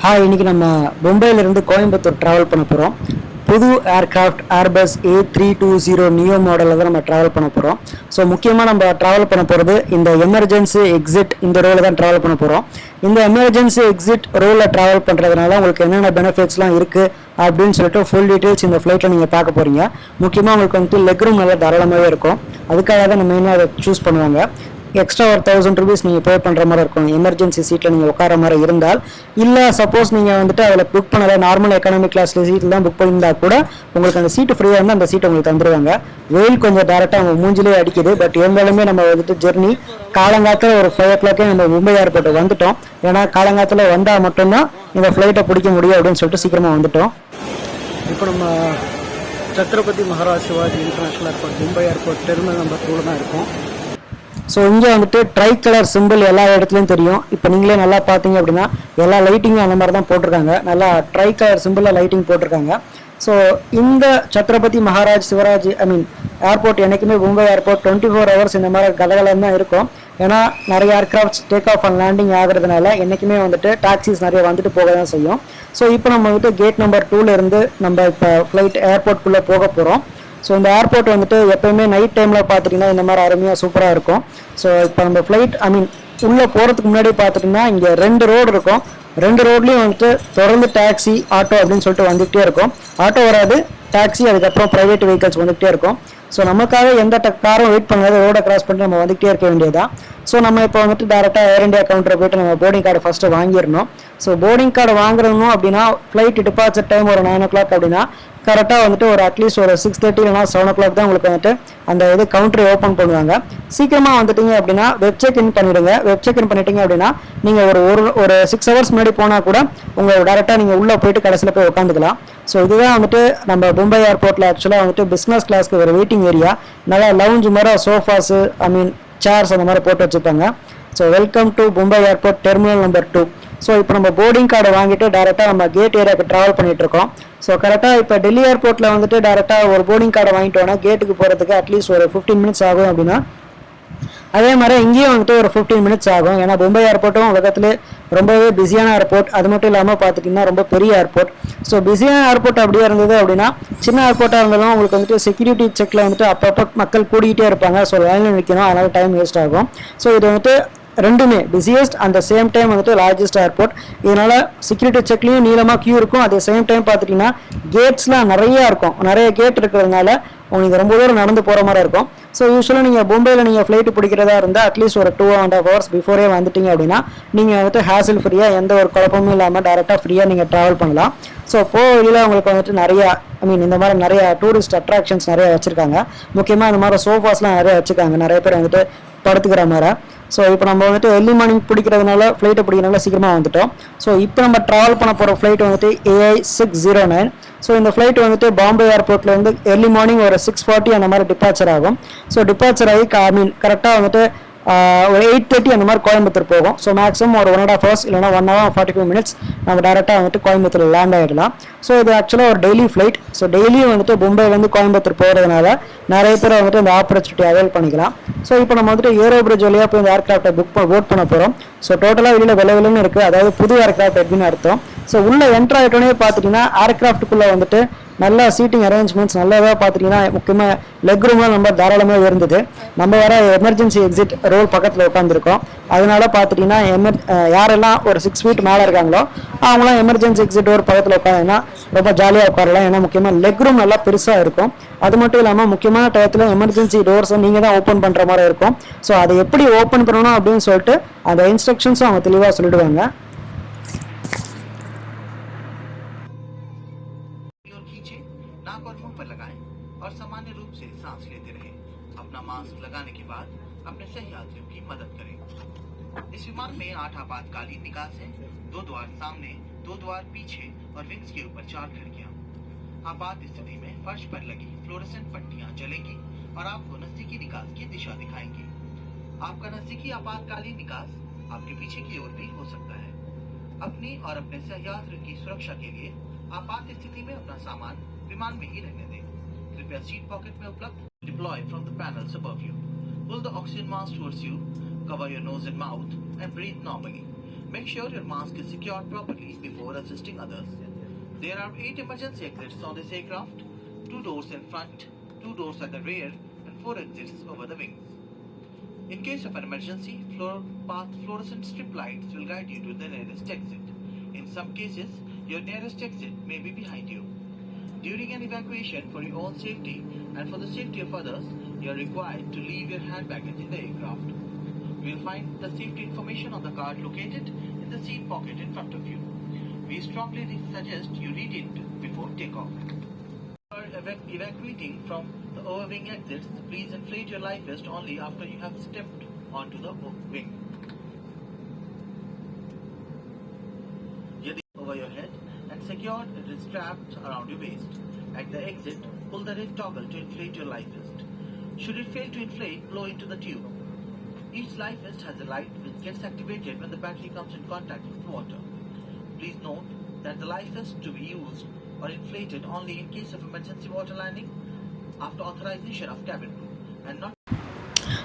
Hi இன்னைக்கு நம்ம மும்பையிலிருந்து கோயம்புத்தூர் ட்ராவல் பண்ண போகிறோம் புது aircraft Airbus A three two zero neo மாடலில் தான் நம்ம ட்ராவல் பண்ண போகிறோம் ஸோ முக்கியமாக நம்ம ட்ராவல் பண்ண போகிறது இந்த எமர்ஜென்சி எக்ஸிட் இந்த ரோவில் தான் ட்ராவல் பண்ண போகிறோம் இந்த எமர்ஜென்சி எக்ஸிட் ரோவில் ட்ராவல் பண்ணுறதுனால உங்களுக்கு என்னென்ன பெனிஃபிட்ஸ்லாம் இருக்குது அப்படின்னு சொல்லிட்டு ஃபுல் டீட்டெயில்ஸ் இந்த ஃப்ளைட்டில் நீங்கள் பார்க்க போகிறீங்க முக்கியமாக உங்களுக்கு வந்துட்டு லெக் ரூம் நல்லா தாராளமாகவே இருக்கும். அதுக்காக தான் நம்ம மெயினாக அதை சூஸ் பண்ணுவாங்க. எக்ஸ்ட்ரா ஒரு தௌசண்ட் ருபீஸ் நீங்கள் பே பண்ணுற மாதிரி இருக்கும். எமர்ஜென்சி சீட்டில் நீங்கள் உட்கார மாதிரி இருந்தால் இல்லை சப்போஸ் நீங்கள் வந்துட்டு அதில் புக் பண்ணல நார்மல் எக்கானமிக் கிளாஸில் சீட்டில் தான் புக் பண்ணியிருந்தா கூட உங்களுக்கு அந்த சீட்டு ஃப்ரீயாக இருந்தால் அந்த சீட்டை உங்களுக்கு தந்துடுவாங்க வெயில் கொஞ்சம் டேரெக்டாக அவங்க மூஞ்சிலே அடிக்குது. பட் இருந்தாலுமே நம்ம வந்துட்டு ஜெர்னி காலங்காலத்தில் ஒரு ஃபைவ் ஓ கிளாக்கே நம்ம மும்பை ஏர்போர்ட் வந்துட்டோம். ஏன்னா காலங்காலத்தில் வந்தால் மட்டும்தான் இந்த ஃப்ளைட்டை பிடிக்க முடியும் அப்படின்னு சொல்லிட்டு சீக்கிரமாக வந்துட்டோம். இப்போ நம்ம Chhatrapati Maharaj Shivaji international airport Mumbai airport terminal number டூவில் தான் இருக்கும். ஸோ இங்கே வந்துட்டு ட்ரை கலர் சிம்பிள் எல்லா இடத்துலையும் தெரியும். இப்போ நீங்களே நல்லா பார்த்தீங்க அப்படின்னா எல்லா லைட்டிங்கும் அந்த மாதிரி தான் போட்டிருக்காங்க. நல்லா ட்ரை கலர் சிம்பிளில் லைட்டிங் போட்டிருக்காங்க. ஸோ இந்த Chhatrapati Maharaj Shivraj I mean airport என்றைக்குமே Mumbai airport twenty four hours இந்த மாதிரி கலகலம் தான் இருக்கும். ஏன்னா நிறைய aircrafts take off and landing ஆகிறதுனால என்றைக்குமே வந்துட்டு டாக்ஸிஸ் நிறைய வந்துட்டு போக தான் செய்யும். ஸோ இப்போ நம்ம வந்துட்டு கேட் நம்பர் டூலேருந்து நம்ம இப்போ ஃப்ளைட் ஏர்போர்ட்குள்ளே போக போகிறோம் ஸோ இந்த ஏர்போர்ட் வந்துட்டு எப்பயுமே நைட் டைமில் பார்த்துட்டிங்கன்னா இந்த மாதிரி அருமையாக சூப்பராக இருக்கும். ஸோ இப்போ நம்ம ஃப்ளைட் ஐ மீன் உள்ளே போகிறதுக்கு முன்னாடி பார்த்துட்டிங்கன்னா இங்கே ரெண்டு ரோடு இருக்கும். ரெண்டு ரோட்லேயும் வந்துட்டு தொடர்ந்து டாக்ஸி ஆட்டோ அப்படின்னு சொல்லிட்டு வந்துகிட்டே இருக்கும். ஆட்டோ வராது டாக்ஸி அதுக்கப்புறம் ப்ரைவேட் வெஹிக்கல்ஸ் வந்துகிட்டே இருக்கும். ஸோ நமக்காக எந்த காரும் வெயிட் பண்ணாத ரோடை கிராஸ் பண்ணி நம்ம வந்துகிட்டே இருக்க வேண்டியதான் ஸோ நம்ம இப்போ வந்துட்டு டேரெக்டாக ஏர் இண்டியா கவுண்டரை போயிட்டு நம்ம போர்டிங் கார்டு ஃபஸ்ட்டு வாங்கிடணும். ஸோ போர்டிங் கார்டு வாங்குறணும் அப்படின்னா ஃப்ளைட் டிபார்ச்சர் டைம் ஒரு நைன் ஓ கிளாக் அப்படின்னா கரெக்டாக வந்துட்டு ஒரு அட்லீஸ்ட் ஒரு சிக்ஸ் தேர்ட்டி இல்லைனா செவன் ஓ கிளாக் தான் உங்களுக்கு வந்துட்டு அந்த இது கவுண்டரை ஓப்பன் பண்ணுவாங்க. சீக்கிரமாக வந்துட்டீங்க அப்படின்னா வெப் செக் இன் பண்ணிடுங்க. வெப் செக் இன் பண்ணிட்டீங்க அப்படின்னா நீங்கள் ஒரு ஒரு ஒரு சிக்ஸ் ஹவர்ஸ் முன்னாடி போனால் கூட உங்கள் டேரெக்டாக நீங்கள் உள்ளே போயிட்டு கடைசியில் போய் உட்காந்துக்கலாம் ஸோ இதுதான் வந்துட்டு நம்ம மும்பை ஏர்போர்ட்டில் ஆக்சுவலாக வந்துட்டு பிஸ்னஸ் கிளாஸ்க்கு ஒரு வெயிட்டிங் ஏரியா நல்லா லவுஞ்சு மாதிரி சோஃபாஸு ஐ மீன் சேர்ஸ் அந்த மாதிரி போட்டு வச்சுருப்பாங்க. So welcome to Mumbai airport terminal number two so இப்போ நம்ம போர்டிங் கார்டை வாங்கிட்டு டேரெக்டாக நம்ம கேட் ஏரியாவுக்கு ட்ராவல் பண்ணிட்டு இருக்கோம். ஸோ கரெக்டாக இப்போ டெல்லி ஏர்போர்ட்டில் வந்துட்டு டேரெக்டாக ஒரு போர்டிங் கார்டை வாங்கிட்டு வேணா கேட்டுக்கு போகிறதுக்கு அட்லீஸ்ட் ஒரு ஃபிஃப்டீன் மினிட்ஸ் ஆகும் அப்படின்னா அதே மாதிரி இங்கேயும் வந்துட்டு ஒரு ஃபிஃப்டீன் மினிட்ஸ் ஆகும். ஏன்னா மும்பை ஏர்போர்ட்டும் உலகத்துல ரொம்பவே பிஸியான ஏர்போர்ட் அது மட்டும் இல்லாமல் பார்த்துட்டிங்கன்னா ரொம்ப பெரிய ஏர்போர்ட் ஸோ பிஸியான ஏர்போர்ட் அப்படியே இருந்தது அப்படின்னா சின்ன ஏர்போர்ட்டாக இருந்தாலும் உங்களுக்கு வந்துட்டு செக்யூரிட்டி செக்கில் வந்துட்டு அப்பப்போ மக்கள் கூடிக்கிட்டே இருப்பாங்க. ஸோ லைனில் நிற்கணும் அதனால் டைம் வேஸ்ட் ஆகும். ஸோ இது வந்துட்டு ரெண்டுமே. பிஸியஸ்ட் அந்த சேம் டைம் வந்துட்டு லார்ஜஸ்ட் ஏர்போர்ட் இதனால செக்யூரிட்டி செக்லேயும் நீளமாக கியூ இருக்கும். அதே சேம் டைம் பார்த்துட்டிங்கன்னா கேட்ஸ்லாம் நிறைய இருக்கும். நிறைய கேட் இருக்கிறதுனால உங்களுக்கு ரொம்ப தூரம் நடந்து போகிற மாதிரி இருக்கும். ஸோ யூஸ்வலாக நீங்கள் மும்பையில் நீங்கள் ஃப்ளைட்டு பிடிக்கிறதா இருந்தால் அட்லீஸ்ட் ஒரு two and half hours before வந்துட்டீங்க அப்படின்னா நீங்கள் வந்துட்டு ஹேசில் ஃப்ரீயாக எந்த ஒரு குழப்பமும் இல்லாமல் டேரெக்டாக ஃப்ரீயாக நீங்கள் ட்ராவல் பண்ணலாம். ஸோ போக வழியில் உங்களுக்கு வந்துட்டு நிறையா ஐ மீன் இந்த மாதிரி நிறைய டூரிஸ்ட் அட்ராக்ஷன்ஸ் நிறைய வச்சுருக்காங்க. முக்கியமாக இந்த மாதிரி சோஃபாஸ்லாம் நிறைய வச்சுருக்காங்க. நிறைய பேர் வந்துட்டு படுத்துக்கிற மாதிரி. ஸோ இப்போ நம்ம வந்துட்டு எர்லி மார்னிங் பிடிக்கிறதுனால ஃப்ளைட்டை பிடிக்கிறதுனால சீக்கிரமாக வந்துட்டோம். ஸோ இப்போ நம்ம ட்ராவல் பண்ண போகிற ஃப்ளைட் வந்துட்டு AI six zero nine so இந்த ஃப்ளைட் வந்துட்டு பாம்பே ஏர்போர்ட்லேருந்து எர்லி மார்னிங் ஒரு சிக்ஸ் ஃபார்ட்டி அந்த மாதிரி டிபார்ச்சர் ஆகும். ஸோ டிபார்ச்சர் ஆகி ஐ மீன் கரெக்டாக வந்துட்டு ஒரு எயிட் தேர்ட்டி அந்த மாதிரி கோயம்புத்தூர் போகும். ஸோ மேக்ஸிமம் ஒரு ஒன் அண்ட் ஆஃப் ஹவர்ஸ் இல்லைனா one hour forty five minutes நம்ம டேரெக்டாக வந்துட்டு கோயம்புத்தூர் லேண்ட் ஆகிடலாம் ஸோ இது ஆக்சுவலாக ஒரு டெய்லி ஃப்ளைட் ஸோ டெய்லியும் வந்துட்டு மும்பைலேருந்து கோயம்புத்தூர் போகிறதுனால நிறைய பேர் வந்துட்டு இந்த ஆப்பர்ச்சுனிட்டி அவைல் பண்ணிக்கலாம். ஸோ இப்போ நம்ம வந்துட்டு ஏரோ பிரிட்ஜ் வழியாக போய் இந்த ஏர்கிராஃப்டை புக் போட் பண்ண போகிறோம் ஸோ டோட்டலாக வெளியில் விலை விலைன்னு இருக்குது அதாவது புது ஏர்கிராஃப்ட் எப்படின்னு அர்த்தம். ஸோ உள்ளே என்ட்ரு ஆகிட்டோன்னே பார்த்துட்டிங்கன்னா ஏர்கிராஃப்ட்டுக்குள்ளே வந்துட்டு நல்லா சீட்டிங் அரேஞ்ச்மெண்ட்ஸ் நல்லதாக பார்த்துட்டிங்கன்னா முக்கியமாக லெக் ரூம்லாம் நம்ம தாராளமாக இருந்தது நம்ம வர எமர்ஜென்சி எக்ஸிட் ரோல் பக்கத்தில் உட்காந்துருக்கோம் அதனால பார்த்துட்டிங்கன்னா எமர் யாரெல்லாம் ஒரு சிக்ஸ் ஃபீட் மேலே இருக்காங்களோ அவங்களாம் எமர்ஜென்சி எக்ஸிட் டோர் பக்கத்தில் உட்காந்துன்னா ரொம்ப ஜாலியாக உட்காரலாம். ஏன்னா முக்கியமாக லெக் ரூம் நல்லா பெருசாக இருக்கும். அது மட்டும் இல்லாமல் முக்கியமான டயத்தில் எமர்ஜென்சி டோர்ஸை நீங்கள் தான் ஓப்பன் பண்ணுற மாதிரி இருக்கும். ஸோ அதை எப்படி ஓப்பன் பண்ணணும் அப்படின்னு சொல்லிட்டு அந்த இன்ஸ்ட்ரக்ஷன்ஸும் அவங்க தெளிவாக சொல்லிடுவாங்க. से सांस लेते रहें। अपना मास्क लगाने के बाद अपने सहयात्रियों की मदद करें। इस विमान में आठ आपातकालीन निकास हैं दो द्वार सामने, दो द्वार पीछे और विंग्स के ऊपर चार खिड़कियाँ। आपात स्थिति में फर्श पर लगी फ्लोरेसेंट पट्टियाँ जलेंगी और आपको नजदीकी निकास की दिशा दिखाएँगी। आपका नजदीकी आपातकालीन निकास आपके पीछे की ओर भी हो सकता है। अपनी और अपने सहयात्रियों की सुरक्षा के लिए आपात स्थिति में अपना सामान विमान में ही रहने दें। the seat pocket may plug deploy from the panels above you. Pull the oxygen mask towards you, cover your nose and mouth, and breathe normally. Make sure your mask is secured properly before assisting others. There are 8 emergency exits on this aircraft, 2 doors in front, 2 doors at the rear, and 4 exits over the wings. In case of an emergency, floor path fluorescent strip lights will guide you to the nearest exit. In some cases, your nearest exit may be behind you. During an evacuation, for your own safety and for the safety of others, you are required to leave your hand baggage in the aircraft. You will find the safety information on the card located in the seat pocket in front of you. We strongly suggest you read it before takeoff. For evac- evacuating from the overwing exits, please inflate your life vest only after you have stepped onto the wing. Yadi over your head and it is strapped around your waist. At the exit, pull the red toggle to inflate your life vest. Should it fail to inflate, blow into the tube. Each life vest has a light which gets activated when the battery comes in contact with water. Please note that the life vest to be used or inflated only in case of emergency water landing after authorization of cabin crew and not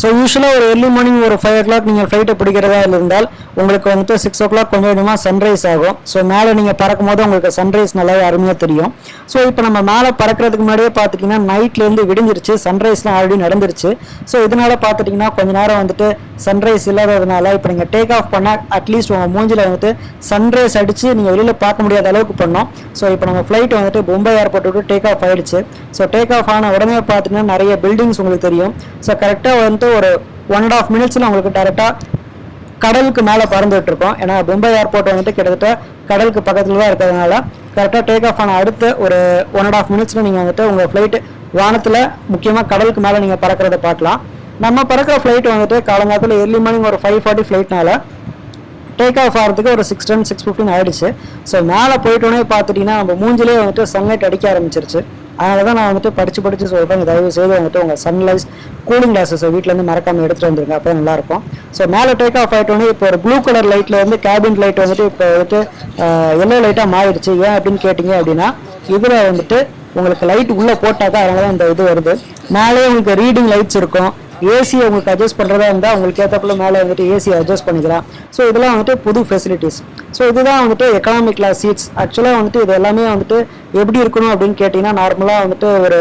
so யூஸ்வலாக ஒரு early morning ஒரு five o'clock நீங்கள் ஃப்ளைட்டை பிடிக்கிறதா இருந்தால் உங்களுக்கு வந்துட்டு six ஓ clock கொஞ்சம் கொஞ்சமாக சன்ரைஸ் ஆகும். ஸோ மேலே நீங்கள் பறக்கும் போது உங்களுக்கு சன்ரைஸ் நல்லாவே அருமையாக தெரியும். ஸோ இப்போ நம்ம மேலே பறக்கிறதுக்கு முன்னாடியே பார்த்துட்டிங்கன்னா நைட்லேருந்து விடிஞ்சிருச்சு. சன்ரைஸ்லாம் ஆல்ரெடி நடந்துருச்சு. ஸோ இதனால் பார்த்துட்டிங்கன்னா கொஞ்ச நேரம் வந்துட்டு சன்ரைஸ் இல்லாததுனால இப்போ நீங்கள் டேக் ஆஃப் பண்ணால் அட்லீஸ்ட் உங்கள் மூஞ்சில் வந்துட்டு சன்ரைஸ் அடித்து நீங்கள் வெளியில் பார்க்க முடியாத அளவுக்கு பண்ணோம். ஸோ இப்போ நம்ம ஃப்ளைட் வந்துட்டு மும்பை ஏர்போர்ட் விட்டு டேக் ஆஃப் ஆயிடுச்சு. ஸோ டேக் ஆஃப் ஆன உடனே பார்த்தீங்கன்னா நிறைய பில்டிங்ஸ் உங்களுக்கு தெரியும். ஸோ கரெக்டாக வந்துட்டு ஒரு ஒன் அண்ட் ஆஃப் மினிட்ஸில் உங்களுக்கு டேரெக்டாக கடலுக்கு மேலே பறந்துட்டு இருக்கோம் ஏன்னா மும்பை ஏர்போர்ட் வந்துட்டு கிட்டத்தட்ட கடலுக்கு பக்கத்தில் தான் இருக்கிறதுனால கரெக்டாக டேக் ஆஃப் ஆன அடுத்த ஒரு ஒன் அண்ட் ஆஃப் மினிட்ஸில் நீங்கள் வந்துட்டு உங்கள் ஃப்ளைட்டு வானத்தில் முக்கியமாக கடலுக்கு மேலே நீங்கள் பறக்கிறத பார்க்கலாம். நம்ம பறக்கிற ஃப்ளைட் வந்துட்டு காலங்காலத்தில் ஏர்லி மார்னிங் ஒரு ஃபைவ் ஃபார்ட்டி ஃப்ளைட்னால டேக் ஆஃப் ஆகிறதுக்கு ஒரு சிக்ஸ் டென் சிக்ஸ் ஃபிஃப்டின் ஆகிடுச்சு ஸோ மேலே போயிட்டோன்னே பார்த்துட்டிங்கன்னா நம்ம மூஞ்சிலே வந்துட்டு சன்லைட் அடிக்க ஆரம்பிச்சிருச்சு. அதனால தான் நான் வந்துட்டு படித்து படித்து சொல்கிறேன் தயவு செய்து வந்துட்டு உங்கள் சன்லைஸ் கூலிங் கிளாஸஸை வீட்டிலேருந்து மறக்காமல் எடுத்துகிட்டு வந்துருங்க. அப்போ நல்லாயிருக்கும். ஸோ மேலே டேக் ஆஃப் ஆகிட்டோன்னே இப்போ ஒரு ப்ளூ கலர் லைட்டில் வந்து கேபின் லைட் வந்துட்டு இப்போ வந்துட்டு எல்லோ லைட்டாக மாறிடுச்சு. ஏன் அப்படின்னு கேட்டிங்க அப்படின்னா இதில் வந்துட்டு உங்களுக்கு லைட் உள்ளே போட்டாக்கா அதனால தான் இந்த இது வருது. மேலே உங்களுக்கு ரீடிங் லைட்ஸ் இருக்கும். ஏசி உங்களுக்கு அட்ஜஸ்ட் பண்ணுறதா இருந்தால் உங்களுக்கு ஏற்றக்குள்ள மேலே வந்துட்டு ஏசி அட்ஜஸ்ட் பண்ணிக்கலாம். ஸோ இதெல்லாம் வந்துட்டு புது ஃபெசிலிட்டிஸ் ஸோ இதுதான் வந்துட்டு எக்கனாமிக் கிளாஸ் சீட்ஸ் ஆக்சுவலாக வந்துட்டு இது எல்லாமே வந்துட்டு எப்படி இருக்கணும் அப்படின்னு கேட்டிங்கன்னா நார்மலாக வந்துட்டு ஒரு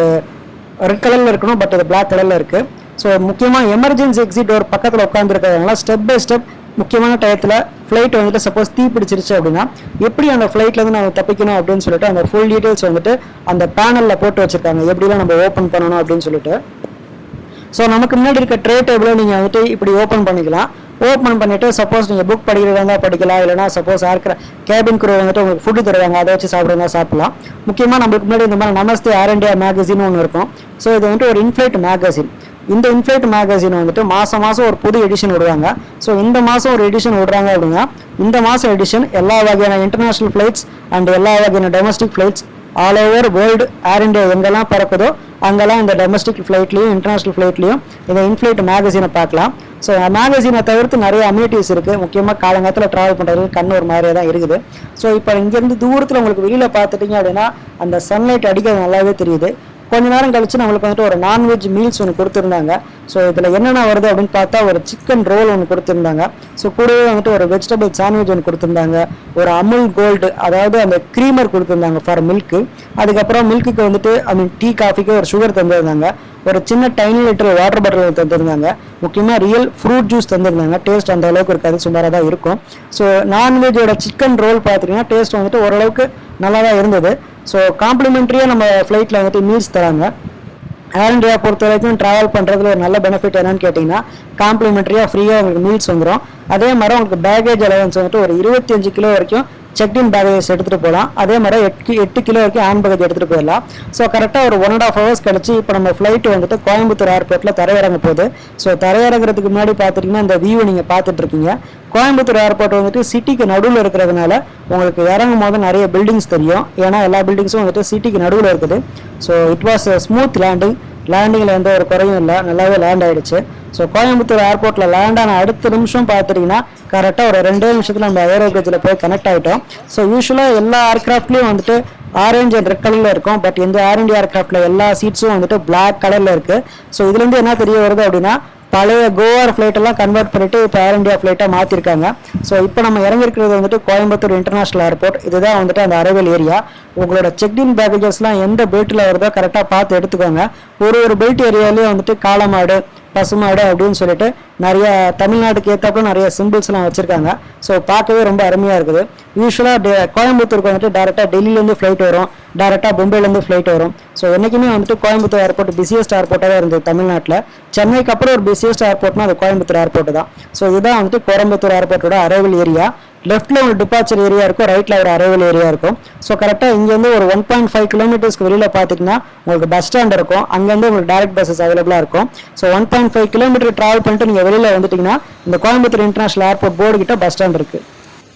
ரெட் கலரில் இருக்கணும் பட் அது பிளாக் கலரில் இருக்குது ஸோ முக்கியமாக எமர்ஜென்சி எக்ஸிட் ஒரு பக்கத்தில் உட்காந்துருக்கிறதுனால ஸ்டெப் பை ஸ்டெப் முக்கியமான டயத்தில் ஃப்ளைட் வந்துட்டு சப்போஸ் தீ பிடிச்சிருச்சு அப்படின்னா எப்படி அந்த ஃப்ளைட்லேருந்து நம்ம தப்பிக்கணும் அப்படின்னு சொல்லிட்டு அந்த ஃபுல் டீட்டெயில்ஸ் வந்துட்டு அந்த பேனலில் போட்டு வச்சுருக்காங்க. எப்படிலாம் நம்ம ஓப்பன் பண்ணணும் அப்படின்னு சொல்லிட்டு. ஸோ நமக்கு முன்னாடி இருக்க ட்ரே டேபிளை நீங்கள் வந்துட்டு இப்படி ஓப்பன் பண்ணிக்கலாம். ஓப்பன் பண்ணிவிட்டு சப்போஸ் நீங்கள் புக் படிக்கிறதா இருந்தால் படிக்கலாம் இல்லைனா சப்போஸ் இருக்கிற கேபின் குரூ வந்துட்டு உங்களுக்கு ஃபுட்டு தருவாங்க அதை வச்சு சாப்பிட்றதா சாப்பிடலாம். முக்கியமாக நம்மளுக்கு முன்னாடி இந்த மாதிரி நமஸ்தே ஏர் இண்டியா மேகசின் ஒன்று இருக்கும். ஸோ இது வந்துட்டு ஒரு இன்ஃப்ளைட் மேகசின் இந்த இன்ஃப்ளைட் மேகசின் வந்துட்டு மாதம் மாதம் ஒரு புது எடிஷன் விடுவாங்க. ஸோ இந்த மாதம் ஒரு எடிஷன் விடுறாங்க அப்படின்னா இந்த மாதம் எடிஷன் எல்லா வகையான இன்டர்நேஷ்னல் ஃப்ளைட்ஸ் அண்ட் எல்லா வகையான domestic flights all over world Air India எங்கெல்லாம் பறக்குதோ அங்கெல்லாம் இந்த டொமஸ்டிக் ஃப்ளைட்லையும் இன்டர்நேஷ்னல் ஃப்ளைட்லையும் இந்த இன்ஃப்ளைட் மேகசினை பார்க்கலாம். ஸோ மேகசினை தவிர்த்து நிறைய அம்யூனிட்டிஸ் இருக்குது முக்கியமாக காலங்காலத்தில் ட்ராவல் பண்ணுறது கண் ஒரு மாதிரியே தான் இருக்குது. ஸோ இப்போ இங்கேருந்து தூரத்தில் உங்களுக்கு வெளியில் பார்த்துட்டீங்க அப்படின்னா அந்த சன்லைட் அடிக்கிறது நல்லாவே தெரியுது. கொஞ்ச நேரம் கழிச்சு நம்மளுக்கு வந்துட்டு ஒரு நான்வெஜ் மீல்ஸ் ஒன்று கொடுத்துருந்தாங்க. ஸோ இதில் என்னென்ன வருது அப்படின்னு பார்த்தா ஒரு சிக்கன் ரோல் ஒன்று கொடுத்துருந்தாங்க. ஸோ கூடவே வந்துட்டு ஒரு வெஜிடபிள் சாண்ட்விச் ஒன்று கொடுத்துருந்தாங்க. ஒரு அமுல் கோல்டு அதாவது அந்த க்ரீமர் கொடுத்துருந்தாங்க ஃபார் மில்க்கு அதுக்கப்புறம் மில்க்குக்கு வந்துட்டு ஐ மீன் டீ காஃபிக்கு ஒரு சுகர் தந்திருந்தாங்க. ஒரு சின்ன டைனி லிட்டர் வாட்டர் பாட்டில் தந்திருந்தாங்க. முக்கியமாக ரியல் ஃப்ரூட் ஜூஸ் தந்திருந்தாங்க. டேஸ்ட் அந்த அளவுக்கு இருக்காது சுமாராக தான் இருக்கும். ஸோ நான்வெஜ்ஜோட சிக்கன் ரோல் பார்த்தீங்கன்னா டேஸ்ட் வந்துட்டு ஓரளவுக்கு நல்லா தான் இருந்தது. ஸோ காம்ப்ளிமெண்ட்ரியாக நம்ம ஃப்ளைட்டில் வந்துட்டு மீல்ஸ் தராங்க. ஏர் இண்டியா பொறுத்த வரைக்கும் ட்ராவல் பண்ணுறதுல ஒரு நல்ல பெனிஃபிட் என்னன்னு கேட்டிங்கன்னா காம்ப்ளிமெண்ட்ரியாக ஃப்ரீயாக உங்களுக்கு மீல்ஸ் வந்துடும் அதே மாதிரி உங்களுக்கு பேகேஜ் அலவன்ஸ் வந்துட்டு ஒரு இருபத்தஞ்சு கிலோ வரைக்கும் செக்டின் பேகேஜ் எடுத்துகிட்டு போகலாம். அதே மாதிரி எட்டு எட்டு கிலோ வரைக்கும் ஹேண்ட் பேகேஜ் எடுத்துகிட்டு போயிடலாம். ஸோ கரெக்டாக ஒரு ஒன் அண்ட் ஆஃப் ஹவர்ஸ் கழிச்சு இப்போ நம்ம ஃப்ளைட் வந்துட்டு கோயம்புத்தூர் ஏர்போர்ட்டில் தரையிறங்க போகுது. ஸோ தரையிறங்கிறதுக்கு முன்னாடி பார்த்துட்டிங்கன்னா இந்த வியூ நீங்கள் பார்த்துட்டு இருக்கீங்க. கோயம்புத்தூர் ஏர்போர்ட் வந்துட்டு சிட்டிக்கு நடுவில் இருக்கிறதுனால உங்களுக்கு இறங்கும் போது நிறைய பில்டிங்ஸ் தெரியும். ஏன்னா எல்லா பில்டிங்ஸும் வந்துட்டு சிட்டிக்கு நடுவில் இருக்குது. So it was smooth landing லேண்டிங்கில் எந்த ஒரு குறையும் இல்லை. நல்லாவே லேண்ட் ஆகிடுச்சு ஸோ கோயம்புத்தூர் ஏர்போர்ட்டில் லேண்ட் ஆன அடுத்த நிமிஷம் பார்த்துட்டிங்கன்னா கரெக்டாக ஒரு ரெண்டே நிமிஷத்தில் நம்ம ஏரோ பிரிட்ஜில் போய் கனெக்ட் ஆகிட்டோம் ஸோ யூஸ்வலாக எல்லா ஏர்க்ராஃப்ட்லேயும் வந்துட்டு ஆரஞ்சு அண்ட் ரெட் கலரில் இருக்கும். பட் இந்த ஏர் இண்டியா ஏர்க்ராஃப்டில் எல்லா சீட்ஸும் வந்துட்டு பிளாக் கலரில் இருக்குது ஸோ இதுலேருந்து என்ன தெரிய வருது அப்படின்னா பழைய கோவார் ஃப்ளைட்டெல்லாம் கன்வெர்ட் பண்ணிவிட்டு இப்போ ஏர் இண்டியா ஃப்ளைட்டாக மாற்றிருக்காங்க ஸோ இப்போ நம்ம இறங்கிருக்கிறது வந்துட்டு கோயம்புத்தூர் இன்டர்நேஷனல் ஏர்போர்ட் இதுதான் வந்துட்டு அந்த அரைவல் ஏரியா உங்களோட செக்இன் பேக்கேஜஸ்லாம் எந்த பெல்ட்டில் வருதோ கரெக்டாக பார்த்து எடுத்துக்கோங்க. ஒரு ஒரு பெல்ட் ஏரியாலேயும் வந்துட்டு காலமாடு பசுமாடு அப்படின்னு சொல்லிட்டு நிறைய தமிழ்நாட்டுக்கு ஏற்றாப்புல நிறைய சிம்பிள்ஸ்லாம் வச்சுருக்காங்க. ஸோ பார்க்கவே ரொம்ப அருமையாக இருக்குது. யூஸ்வலாக கோயம்புத்தூருக்கு வந்துட்டு டேரெக்டாக டெல்லியிலேருந்து ஃப்ளைட் வரும். டேரெக்டாக மும்பைலேருந்து ஃப்ளைட் வரும். ஸோ என்றைக்குமே வந்துட்டு கோயம்புத்தூர் ஏர்போர்ட் பிஸியஸ்ட் ஏர்போர்ட்டாக இருந்தது தமிழ்நாட்டில். சென்னைக்கு அப்புறம் ஒரு பிஸியஸ்ட் ஏர்போர்ட்னா அது கோயம்புத்தூர் ஏர்போர்ட் தான். ஸோ இதுதான் வந்துட்டு கோயம்புத்தூர் ஏர்போர்ட்டோட அரைவல் ஏரியா லெஃப்ட்டில் ஒரு டிபார்ச்சர் ஏரியா இருக்கும் ரைட்டில் ஒரு அரைவல் ஏரியா இருக்கும். ஸோ கரெக்டாக இங்கேருந்து ஒரு ஒன் பாயிண்ட் ஃபைவ் கிலோமீட்டர்ஸ்க்கு வெளியில் பார்த்தீங்கன்னா உங்களுக்கு பஸ் ஸ்டாண்ட் இருக்கும். அங்கேருந்து உங்களுக்கு டேரக்ட் பஸ்ஸஸ் அவைலபிளாக இருக்கும். So one point five kilometre travel பண்ணிட்டு நீங்கள் நீங்கள் வெளியில் வந்துட்டிங்கன்னா இந்த கோயம்புத்தூர் இன்டர்நேஷ்னல் ஏர்போர்ட் போர்டு கிட்ட பஸ் ஸ்டாண்ட் இருக்குது